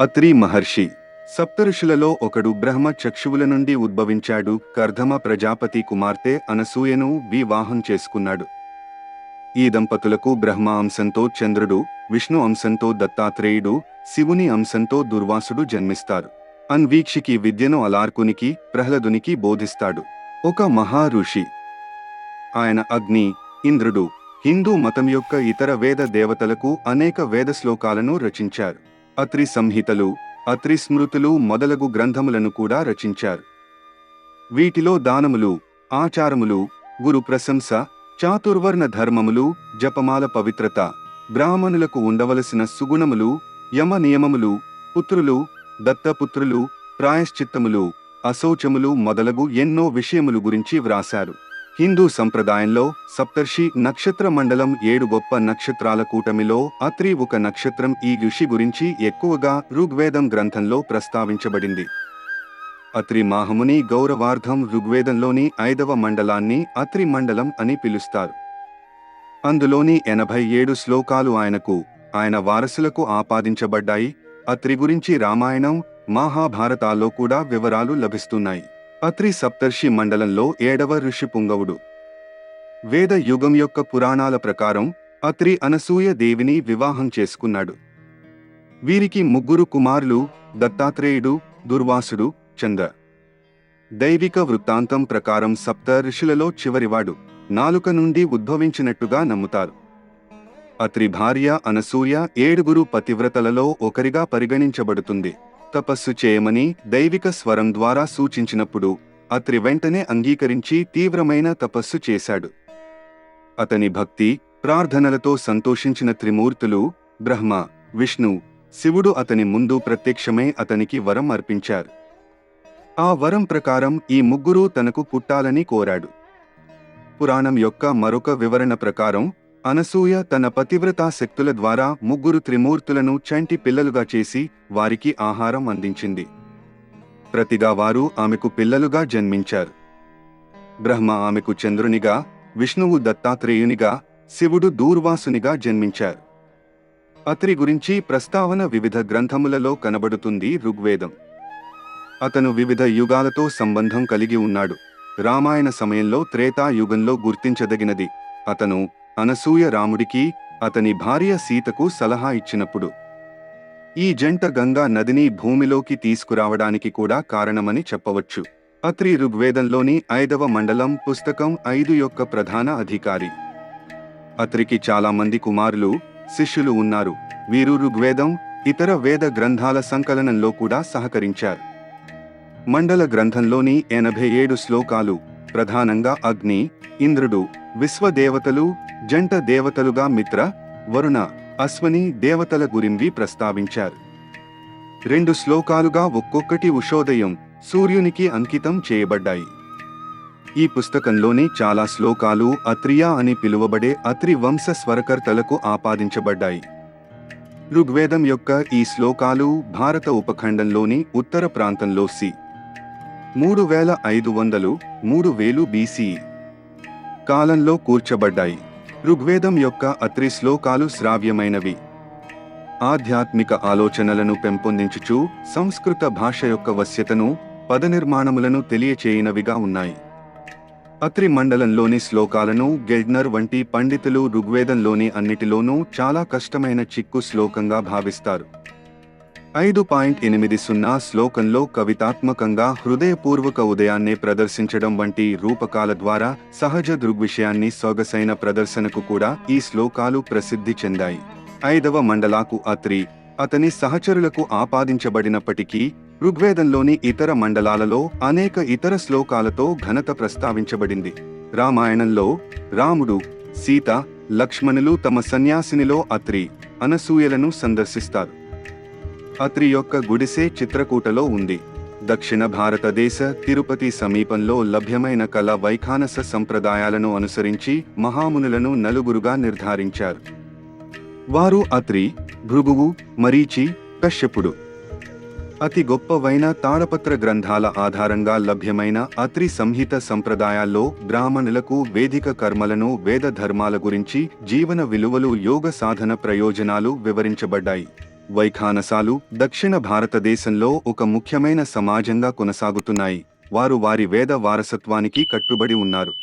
అత్రి మహర్షి. సప్తఋషులలో ఒకడు బ్రహ్మ చక్షువుల నుండి ఉద్భవించాడు. కర్ధమ ప్రజాపతి కుమార్తె అనసూయను వివాహం చేసుకున్నాడు. ఈ దంపతులకు బ్రహ్మ అంశంతో చంద్రుడు విష్ణు అంశంతో దత్తాత్రేయుడు శివుని అంశంతో దుర్వాసుడు జన్మిస్తారు. అన్వీక్షికి విద్యను అలార్కునికి ప్రహ్లదునికి బోధిస్తాడు. ఒక మహా ఋషి ఆయన అగ్ని ఇంద్రుడు హిందూ మతం యొక్క ఇతర వేద దేవతలకు అనేక వేద శ్లోకాలను రచించారు. అత్రి సంహితలు అత్రి స్మృతులు మొదలగు గ్రంథములను కూడా రచించారు. వీటిలో దానములు ఆచారములు గురు ప్రశంస చాతుర్వర్ణ ధర్మములు జపమాల పవిత్రత బ్రాహ్మణులకు ఉండవలసిన సుగుణములు యమ నియమములు పుత్రులు దత్తపుత్రులు ప్రాయశ్చిత్తములు అశౌచములు మొదలగు ఎన్నో విషయములు గురించి వ్రాశారు. హిందూ సంప్రదాయంలో సప్తర్షి నక్షత్ర మండలం ఏడు గొప్ప నక్షత్రాల కూటమిలో అత్రి ఒక నక్షత్రం ఈ ఋషి గురించి ఎక్కువగా ఋగ్వేదం గ్రంథంలో ప్రస్తావించబడింది. అత్రి మాహముని గౌరవార్థం ఋగ్వేదంలోని ఐదవ మండలాన్ని అత్రి మండలం అని పిలుస్తారు. అందులోని ఎనభై ఏడు శ్లోకాలు ఆయనకు ఆయన వారసులకు ఆపాదించబడ్డాయి. అత్రి గురించి రామాయణం మహాభారతాల్లో కూడా వివరాలు లభిస్తున్నాయి. అత్రి సప్తర్షి మండలంలో ఏడవ ఋషి పుంగవుడు. వేద యుగం యొక్క పురాణాల ప్రకారం అత్రి అనసూయ దేవిని వివాహం చేసుకున్నాడు. వీరికి ముగ్గురు కుమారులు దత్తాత్రేయుడు దుర్వాసుడు చంద్ర. దైవిక వృత్తాంతం ప్రకారం సప్త ఋషులలో చివరివాడు నాలుక నుండి ఉద్భవించినట్టుగా నమ్ముతారు. అత్రి భార్య అనసూయ ఏడుగురు పతివ్రతలలో ఒకరిగా పరిగణించబడుతుంది. తపస్సు చేయమని దైవిక స్వరం ద్వారా సూచించినప్పుడు అత్రి వెంటనే అంగీకరించి తీవ్రమైన తపస్సు చేశాడు. అతని భక్తి ప్రార్థనలతో సంతోషించిన త్రిమూర్తులు బ్రహ్మ విష్ణు శివుడు అతని ముందు ప్రత్యక్షమై అతనికి వరం అర్పించారు. ఆ వరం ప్రకారం ఈ ముగ్గురు తనకు పుట్టాలని కోరాడు. పురాణం యొక్క మరొక వివరణ ప్రకారం అనసూయ తన పతివ్రతా శక్తుల ద్వారా ముగ్గురు త్రిమూర్తులను చంటి పిల్లలుగా చేసి వారికి ఆహారం అందించింది. ప్రతిగా వారు ఆమెకు పిల్లలుగా జన్మించారు. బ్రహ్మ ఆమెకు చంద్రునిగా విష్ణువు దత్తాత్రేయునిగా శివుడు దూర్వాసునిగా జన్మించారు. అత్రి గురించి ప్రస్తావన వివిధ గ్రంథములలో కనబడుతుంది ఋగ్వేదం. అతను వివిధ యుగాలతో సంబంధం కలిగి ఉన్నాడు. రామాయణ సమయంలో త్రేతాయుగంలో గుర్తించదగినది. అతను అనసూయ రాముడికి అతని భార్య సీతకు సలహా ఇచ్చినప్పుడు ఈ జంట గంగా నదిని భూమిలోకి తీసుకురావడానికి కూడా కారణమని చెప్పవచ్చు. అత్రి ఋగ్వేదంలోని ఐదవ మండలం పుస్తకం ఐదు యొక్క ప్రధాన అధికారి. అత్రికి చాలా మంది కుమారులు శిష్యులు ఉన్నారు. వీరు ఋగ్వేదం ఇతర వేద గ్రంథాల సంకలనంలో కూడా సహకరించారు. మండల గ్రంథంలోని ఎనభై ఏడు శ్లోకాలు ప్రధానంగా అగ్ని ఇంద్రుడు విశ్వదేవతలు జంట దేవతలుగా మిత్ర వరుణ అశ్వని దేవతల గురించి ప్రస్తావించారు. రెండు శ్లోకాలుగా ఒక్కొక్కటి ఉషోదయం సూర్యునికి అంకితం చేయబడ్డాయి. ఈ పుస్తకంలోని చాలా శ్లోకాలు అత్రియా అని పిలువబడే అత్రి వంశ స్వరకర్తలకు ఆపాదించబడ్డాయి. ఋగ్వేదం యొక్క ఈ శ్లోకాలు భారత ఉపఖండంలోని ఉత్తర ప్రాంతంలో సి. మూడు వేల ఐదు వందలు మూడు వేలు బీసీ కాలంలో కూర్చబడ్డాయి. ఋగ్వేదం యొక్క అత్రి శ్లోకాలు శ్రావ్యమైనవి. ఆధ్యాత్మిక ఆలోచనలను పెంపొందించుచు సంస్కృత భాష యొక్క వశ్యతను పదనిర్మాణములను తెలియచేయనవిగా ఉన్నాయి. అత్రి మండలంలోని శ్లోకాలను గెడ్నర్ వంటి పండితులు ఋగ్వేదంలోని అన్నిటిలోనూ చాలా కష్టమైన చిక్కు శ్లోకంగా భావిస్తారు. ఐదు పాయింట్ ఎనిమిది సున్నా శ్లోకంలో కవితాత్మకంగా హృదయపూర్వక ఉదయాన్నే ప్రదర్శించడం వంటి రూపకాల ద్వారా సహజ దృగ్విషయాన్ని సొగసైన ప్రదర్శనకు కూడా ఈ శ్లోకాలు ప్రసిద్ధి చెందాయి. ఐదవ మండలాకు అత్రి అతని సహచరులకు ఆపాదించబడినప్పటికీ ఋగ్వేదంలోని ఇతర మండలాలలో అనేక ఇతర శ్లోకాలతో ఘనత ప్రస్తావించబడింది. రామాయణంలో రాముడు సీత లక్ష్మణులు తమ సన్యాసినిలో అత్రి అనసూయలను సందర్శిస్తారు. అత్రి యొక్క గుడిసె చిత్రకూటలో ఉంది. దక్షిణ భారతదేశ తిరుపతి సమీపంలో లభ్యమైన కళ వైఖానస సంప్రదాయాలను అనుసరించి మహామునులను నలుగురుగా నిర్ధారించారు. వారు అత్రి భృగువు మరీచి కశ్యపుడు. అతి గొప్పవైన తాళపత్ర గ్రంథాల ఆధారంగా లభ్యమైన అత్రి సంహిత సంప్రదాయాల్లో బ్రాహ్మణులకు వేదిక కర్మలను వేద ధర్మాల గురించి జీవన విలువలు యోగ సాధన ప్రయోజనాలు వివరించబడ్డాయి. వైఖానసాలు దక్షిణ భారతదేశంలో ఒక ముఖ్యమైన సమాజంగా కొనసాగుతున్నాయి. వారు వారి వేద వారసత్వానికి కట్టుబడి ఉన్నారు.